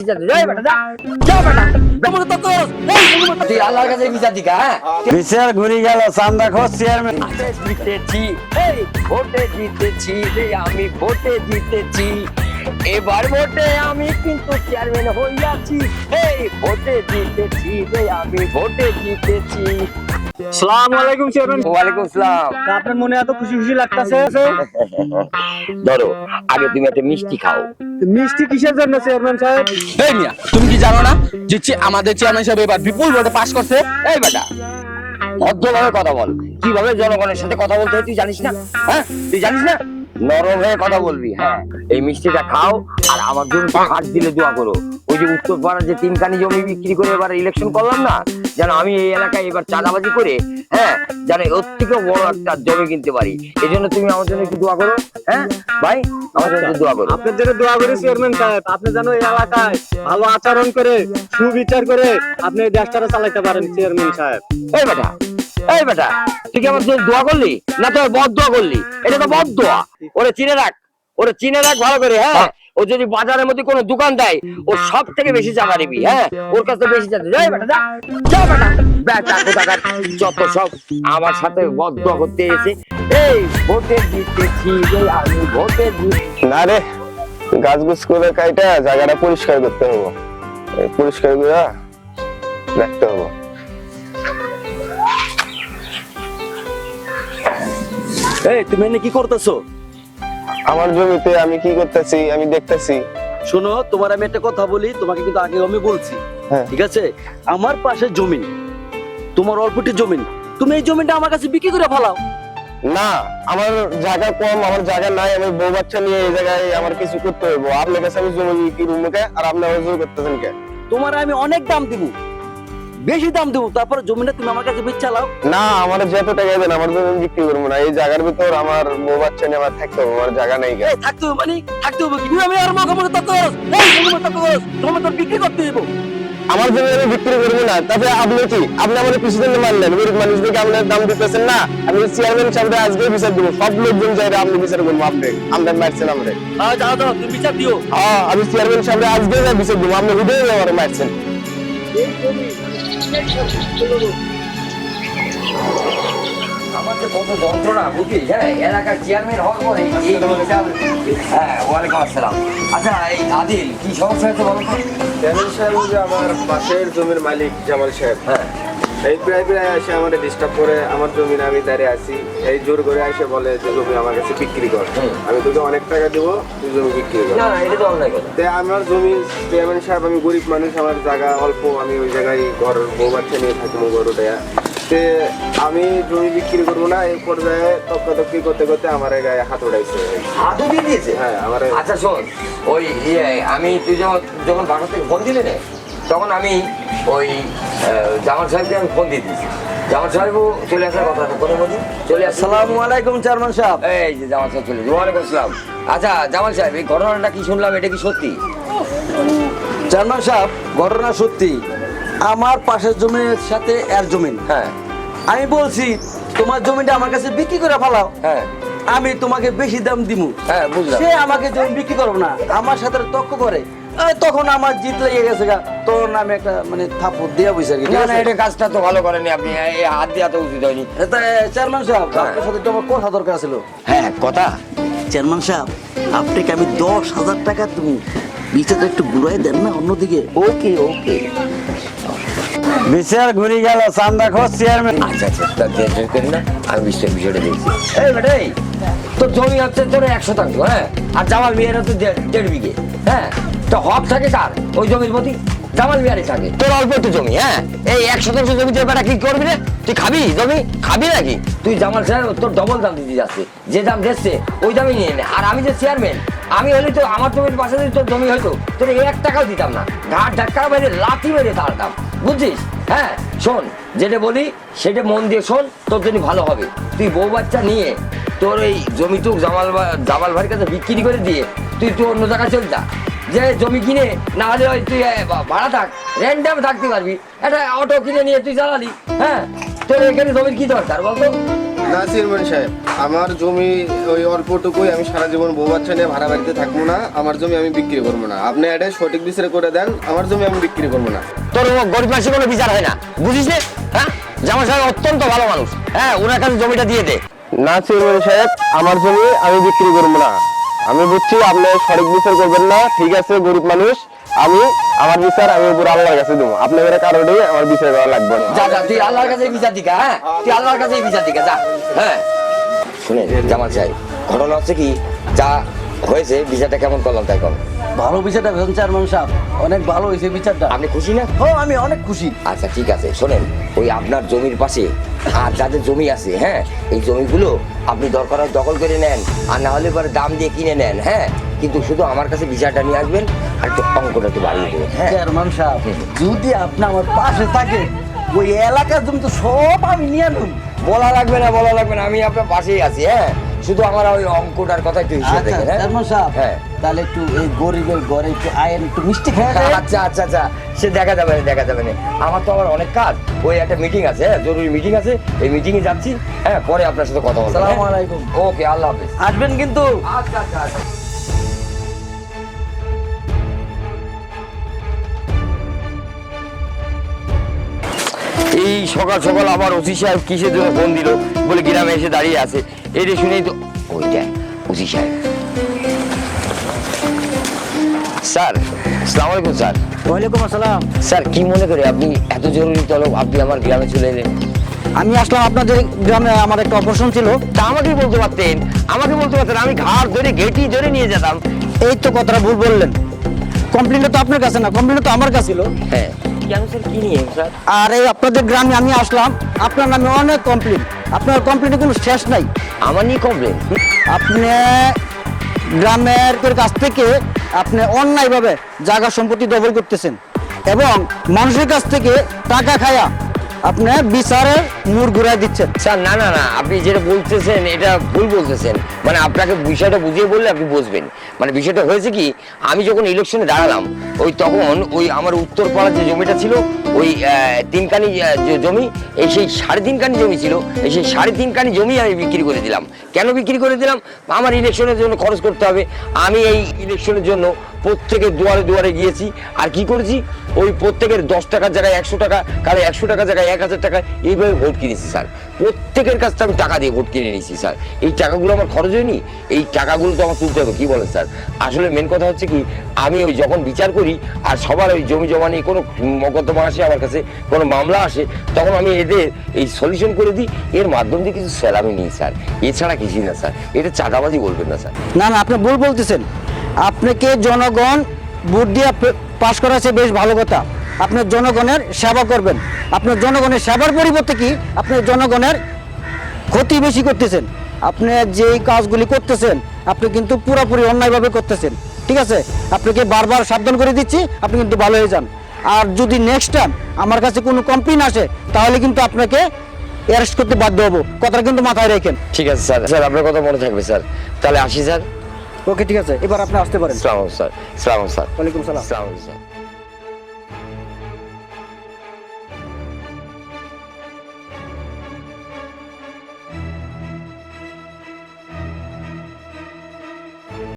বিচার হ্যাঁ? বিচার ঘুরি গেল চান্দা খোঁজ চেয়ারম্যান। জিতেছি। এই ভোটে জিতেছি। আমি ভোটে জিতেছি। এবার ভোটে আমি কিন্তু চেয়ারম্যান হইয়াছি। এই ভোটে জিতেছি রে আমি ভোটে জিতেছি। সালাম আলাইকুম চেয়ারম্যান ওয়ালাইকুম আসসালাম আপনার মনে এত খুশি খুশি লাগতেছে? ধরো আগে তুমি একটা মিষ্টি খাও। মিষ্টি কিসের জন্য চেয়ারম্যান সাহেব? এই মিয়া তুমি কি জানো না যে আমাদের চেয়ারম্যান সাহেব এবার বিপুল ভোটে পাশ করছে? এই বেটা ভদ্রভাবে কথা বল। কীভাবে জনগণের সাথে কথা বলতে হয় তুই জানিস না? হ্যাঁ? তুই জানিস না? নরম হয়ে কথা বলবি হ্যাঁ। এই মিষ্টিটা খাও আর আমার জন্য হাত দিলে দোয়া করো। ওই যে উত্তর পাড়ার যে তিনখানি জমি বিক্রি করে এবার ইলেকশন করলাম না যেন আমি এই এলাকায় এবার চাঁদাবাজি করে হ্যাঁ যেন ওর থেকে বড় একটা জমি কিনতে পারি। এই জন্য তুমি আমার জন্য একটু দোয়া করো হ্যাঁ? ভাই আমার জন্য দোয়া করো। আপনার জন্য দোয়া করি চেয়ারম্যান সাহেব। আপনি যেন এই এলাকায় ভালো আচরণ করে সুবিচার করে আপনি এই দেশটাকে চালাইতে পারেন চেয়ারম্যান সাহেব। এই বেটা এই বেটা তুই কি আমার জন্য দোয়া করলি? না তোর বদ দোয়া করলি? এটা তো বদ দোয়া। ওরে চিনে রাখ ওরে চিনে রাখ ভালো করে হ্যাঁ? ও যদি বাজারের মধ্যে কোনো দোকান দেয় ও সব থেকে বেশি চাঁদা নিবি হ্যাঁ? ওর কাছে বেশি চাঁদা যাই বেটা যা যা বেটা। বেটা কোথাকার যত সব আমার সাথে বদ দোয়া করতে এসে এই ভোটে জিতেছি রে আমি ভোটে না রে গাছ গুছ করে কাইটা জায়গাটা পরিষ্কার করতে হব। এই পরিষ্কার করে রাখতে হব। এই তুমি এনে কি করতেছো? আমার জমিতে আমি কি করতেছি আমি দেখতেছি। শোনো তোমার আমি একটা কথা বলি তোমাকে কিন্তু আগে আমি বলছি। হ্যাঁ। ঠিক আছে? আমার পাশে জমি। তোমার অল্পটি জমি। তুমি এই জমিটা আমার কাছে বিক্রি করে ফেলাও। না আমার জায়গা কম আমার জায়গা নাই আমি বউ বাচ্চা নিয়ে এই জায়গায় আমার কিছু করতে হইব। আপনার কাছে আমি জমি কি রুমকে আর আপনি অজু করতেছেন কে? তোমার আমি অনেক দাম দিব। বেশি দাম দেবো তারপরে জমিটা তুমি আমার কাছে বেচে চালাও। না আমার যত টাকা দেন আমার জমি বিক্রি করব না। এই জায়গার ভিতর আমার বউ বাচ্চা নিয়ে আমার থাকতে হবে আমার জায়গা নেই থাকতে হবে মানে থাকতে হবে কি? তুমি আমি আর মগে মগে তত্ত্ব করো এই মগে মগে তত্ত্ব তো বিক্রি করতে দেবো। আমার জমি আমি বিক্রি করব না। তারপরে আপনি কি? আপনি আমার পিছনে মানলেন। গরিব মানুষদেরকে আপনার দাম দিতেছেন না। আমি চেয়ারম্যান সাহেব আজকে বিচার দিব। সব লোকজন চাইলে আপনি বিচার করব আপনি। আপনার মারছেন আমরা। যাও যাও তুমি বিচার দিও। হ্যাঁ আমি চেয়ারম্যান সাহেব আজকে বিচার দিব। আপনি হুদে আমার মারছেন আমার যে কত যন্ত্রণা বুঝি হ্যাঁ এলাকার চেয়ারম্যান হওয়ার পরে এই হ্যাঁ ওয়ালাইকুম আসসালাম। আচ্ছা এই আদিল কি সমস্যা হয়েছে বলো চেয়ারম্যান সাহেব যে আমার পাশের জমির মালিক জামাল সাহেব। হ্যাঁ। এই প্রায় প্রায় এসে আমার ডিস্টার্ব করে আমার জমি না আমি দাঁড়িয়ে আছি। এই জোর করে এসে বলে যে জমি আমার কাছে বিক্রি কর। আমি তোকে অনেক টাকা দিব তুই জমি বিক্রি কর। না না এটা তো অন্যায় কথা। তে আমার জমি চেয়ারম্যান সাহেব আমি গরিব মানুষ আমার জায়গা অল্প আমি ওই জায়গায় ঘর বউ বাচ্চা নিয়ে থাকি গরু দেয়া তে আমি জমি বিক্রি করব না এই পর্যায়ে তক্কাতক্কি করতে করতে আমার গায়ে হাত উঠাইছে হাতও দিয়ে দিয়েছে? হ্যাঁ আমার আচ্ছা শোন ওই ইয়ে আমি তুই যখন যখন বাসা থেকে ফোন দিলি না তখন আমি ওই জামাল সাহেবকে আমি ফোন দিয়ে দিয়েছি। জামাল সাহেবও চলে আসার কথা তো কোনো বলি চলে আসসালাম আলাইকুম চেয়ারম্যান সাহেব। এই যে জামাল সাহেব চলে ওয়ালাইকুম আসসালাম। আচ্ছা জামাল সাহেব এই ঘটনাটা কি শুনলাম এটা কি সত্যি? চেয়ারম্যান সাহেব ঘটনা সত্যি। আমার পাশের জমির সাথে এর জমিন হ্যাঁ। আমি বলছি তোমার জমিটা আমার কাছে বিক্রি করে ফেলাও। হ্যাঁ। আমি তোমাকে বেশি দাম দিমু। হ্যাঁ বুঝলাম। সে আমাকে জমি বিক্রি করব না। আমার সাথে তর্ক করে। তখন আমার জিত লেগে গেছে গা। তখন আমি একটা মানে থাপ্পড় দিয়ে বসে আর কি, না না এটা কাজটা তো ভালো করেনি আপনি। এই হাত দেওয়া তো উচিত হয়নি। চেয়ারম্যান সাহেব হ্যাঁ। আপনার সাথে আমার কথা দরকার ছিল। হ্যাঁ কথা? চেয়ারম্যান সাহেব আপনাকে আমি দশ হাজার টাকা দেবো বিচারটা একটু ঘুরাই দেন না অন্যদিকে। ওকে ওকে। বিচার ঘুরি গেল চান্দা খোঁজ চেয়ারম্যান। আচ্ছা আচ্ছা তা টেনশন করি না আমি বিষয় বিষয়টা দেখছি। এই বেটা তোর জমি হচ্ছে তোর একশো শতাংশ হ্যাঁ? আর জামাল মিয়ারা তো দেড় বিঘে হ্যাঁ? তো হক থাকে কার ওই জমির প্রতি জামাল মিয়ারই থাকে। তোর অল্প একটু জমি হ্যাঁ? এই এক শতাংশ জমিতে বেটা কি করবি রে? তুই খাবি জমি? খাবি নাকি? তুই জামাল সাহেব তোর ডবল দাম দিতে যাচ্ছে। যে দাম দিচ্ছে ওই দামই নিয়ে নে। আর আমি যে চেয়ারম্যান আমি হলে তো আমার জমির পাশে যদি তোর জমি হয়তো তোর এক টাকাও দিতাম না। ঘাট ধাক্কা মেরে লাথি মেরে দাম বুঝছিস? হ্যাঁ শোন যেটা বলি সেটা মন দিয়ে শোন তোর জন্য ভালো হবে। তুই বউ বাচ্চা নিয়ে তোর এই জমি তো জামাল জামাল ভাইয়ের কাছে বিক্রি করে দিয়ে তুই তুই অন্য জায়গায় চল যা। যে জমি কিনে না হলে ওই তুই ভাড়া থাক। র্যান্ডামে থাকতে পারবি। একটা অটো কিনে নিয়ে তুই চালালি হ্যাঁ? তোর এখানে জমির কি দরকার বলতো? না চেয়ারম্যান সাহেব আমার জমি ওই অল্পটুকুই আমি সারা জীবন বউ বাচ্চা নিয়ে ভাড়া বাড়িতে থাকব না আমার জমি আমি বিক্রি করব না। আপনি এটা সঠিক বিচার করে দেন আমার জমি আমি বিক্রি করব না। তোর গরিব মানুষের কোনো বিচার হয় না বুঝিস? হ্যাঁ? জামাল সাহেব অত্যন্ত ভালো মানুষ। হ্যাঁ ওনার কাছে জমিটা দিয়ে দে। না চেয়ারম্যান সাহেব আমার জমি আমি বিক্রি করব না। আমি বুঝছি আপনি সঠিক বিচার করবেন না। ঠিক আছে গরিব মানুষ। আমি আমার বিচার আমি উপর আল্লাহর কাছে দেবো। আপনাদের কারণে আমার বিচার করা লাগবে না। যা যা তুই আল্লাহর কাছে বিচার দিকা হ্যাঁ? তুই আল্লাহর কাছে বিচার দিকা যা হ্যাঁ? শুনে জামাল সাহেব ঘটনা হচ্ছে কি যা হয়েছে বিচারটা কেমন করলাম তাই কর। ভালো বিচারটা ভেবেন চেয়ারম্যান সাহেব। অনেক ভালো হয়েছে বিচারটা। আপনি খুশি না? ও আমি অনেক খুশি। আচ্ছা ঠিক আছে শোনেন ওই আপনার জমির পাশে আর যাদের জমি আছে হ্যাঁ এই জমিগুলো আপনি দরকার হয় দখল করে নেন আর না হলে পরে দাম দিয়ে কিনে নেন হ্যাঁ কিন্তু শুধু আমার কাছে বিচারটা নিয়ে আসবেন আর একটু অঙ্কটা একটু বাড়িয়ে দেবেন হ্যাঁ। চেয়ারম্যান সাহেব যদি আপনি আমার পাশে থাকে ওই এলাকার জমি তো সব আমি নিয়ে নেব। বলা লাগবে না বলা লাগবে না আমি আপনার পাশেই আছি হ্যাঁ। শুধু আমার ওই অঙ্কটার কথা একটু হিসেবে আচ্ছা দেখেন হ্যাঁ? চেয়ারম্যান সাহেব হ্যাঁ। তাহলে একটু এই গরিবের ঘরে একটু আয়েন একটু মিষ্টি খেয়ে আচ্ছা আচ্ছা আচ্ছা। সে দেখা যাবে না দেখা যাবে না। আমার তো আবার অনেক কাজ। ওই একটা মিটিং আছে হ্যাঁ জরুরি মিটিং আছে। এই মিটিংয়ে যাচ্ছি হ্যাঁ পরে আপনার সাথে কথা বলব আসসালামু আলাইকুম। ওকে আল্লাহ হাফেজ। আসবেন কিন্তু। আচ্ছা আচ্ছা আচ্ছা। এই সকাল সকাল আবার ওসি সাহেব কিসের জন্য ফোন দিল? বলে গ্রামে এসে দাঁড়িয়ে আছে। এটা শুনেই তো ওইটা ওসি সাহেব। স্যার সালাম আলাইকুম স্যার। ওয়ালাইকুম আসসালাম। স্যার কি মনে করে আপনি এত জরুরি তলব? আপনি আমার গ্রামে চলে এলেন। আমি আসলাম আপনাদের গ্রামে আমার একটা অপারেশন ছিল। তা আমাকেই বলতে পারতেন। আমাকে বলতে পারতেন আমি ঘাড় ধরে ঘেটি ধরে নিয়ে যেতাম। এই তো কথাটা ভুল বললেন। কমপ্লেনটা তো আপনার কাছে না কমপ্লেনটা তো আমার কাছে ছিল। হ্যাঁ। কেন স্যার কি নিয়ে স্যার? আর এই আপনাদের গ্রামে আমি আসলাম। আপনার নামে অনেক কমপ্লেন আপনার কমপ্লেনের কোনো শেষ নাই। আমার নিয়ে কমপ্লেন আপনি গ্রামের কাছ থেকে আপনি অন্যায়ভাবে জায়গা সম্পত্তি দখল করতেছেন এবং মানুষের কাছ থেকে টাকা খায়া আপনি বিচারের মুড় ঘুরাই দিচ্ছেন। স্যার, না না না, আপনি যেটা বলতেছেন, এটা ভুল বলতেছেন। মানে আপনাকে বিষয়টা বুঝিয়ে বললে আপনি বুঝবেন। মানে বিষয়টা হয়েছে কি, আমি যখন ইলেকশনে দাঁড়ালাম, ওই তখন ওই আমার উত্তর উত্তরপাড়ার যে জমিটা ছিল ওই আহ, তিনকানি জমি এই সেই সাড়ে তিনকানি জমি ছিল এই সেই সাড়ে তিনকানি জমি আমি বিক্রি করে দিলাম। কেন বিক্রি করে দিলাম? আমার ইলেকশনের জন্য খরচ করতে হবে। আমি এই ইলেকশনের জন্য প্রত্যেকের দুয়ারে দুয়ারে গিয়েছি। আর কি করেছি? ওই প্রত্যেকের দশ টাকার জায়গায় একশো টাকা কারও একশো টাকার জায়গায় এক হাজার টাকা এইভাবে ভোট কিনেছি স্যার। প্রত্যেকের কাছ থেকে আমি টাকা দিয়ে ভোট কিনে নিয়েছি স্যার। এই টাকাগুলো আমার খরচ হয়নি? এই টাকাগুলো তো আমার তুলতে হবে কী বলেন স্যার? আসলে মেন কথা হচ্ছে কি আমি ওই যখন বিচার করি আর সবার ওই জমি জমা নিয়ে কোনো মকদ্দমা আসে আমার কাছে কোনো মামলা আসে, তখন আমি এদের এই সলিউশন করে দিই। এর মাধ্যম দিয়ে কিছু স্যালামি নিই, স্যার। এছাড়া কিছুই না, স্যার। এটা চাঁদাবাজি বলবেন না, স্যার। না না, আপনি ভুল বলতেছেন। আপনাকে জনগণ ভোট দিয়ে পাশ করাছে বেশ ভালো কথা। আপনি জনগণের সেবা করবেন। আপনার জনগণের সেবার পরিবর্তে কি? আপনি জনগণের ক্ষতি বেশি করতেছেন। আপনি যেই কাজগুলি করতেছেন, আপনি কিন্তু পুরোপুরি অন্যায়ভাবে করতেছেন। ঠিক আছে? আপনাকে বারবার সাবধান করে দিচ্ছি। আপনি কিন্তু ভালো হয়ে যান। আর যদি নেক্সট টাইম আমার কাছে কোনো কমপ্লেন আসে তাহলে কিন্তু আপনাকে অ্যারেস্ট করতে বাধ্য হব। কথাটা কিন্তু মাথায় রেখেন। ঠিক আছে স্যার। স্যার আপনার কথা মনে থাকবে স্যার। তাহলে আসি স্যার। ওকে ঠিক আছে। এবার আপনি আসতে পারেন। সালাম স্যার। সালাম স্যার। ওয়ালাইকুম সালাম। সালাম স্যার।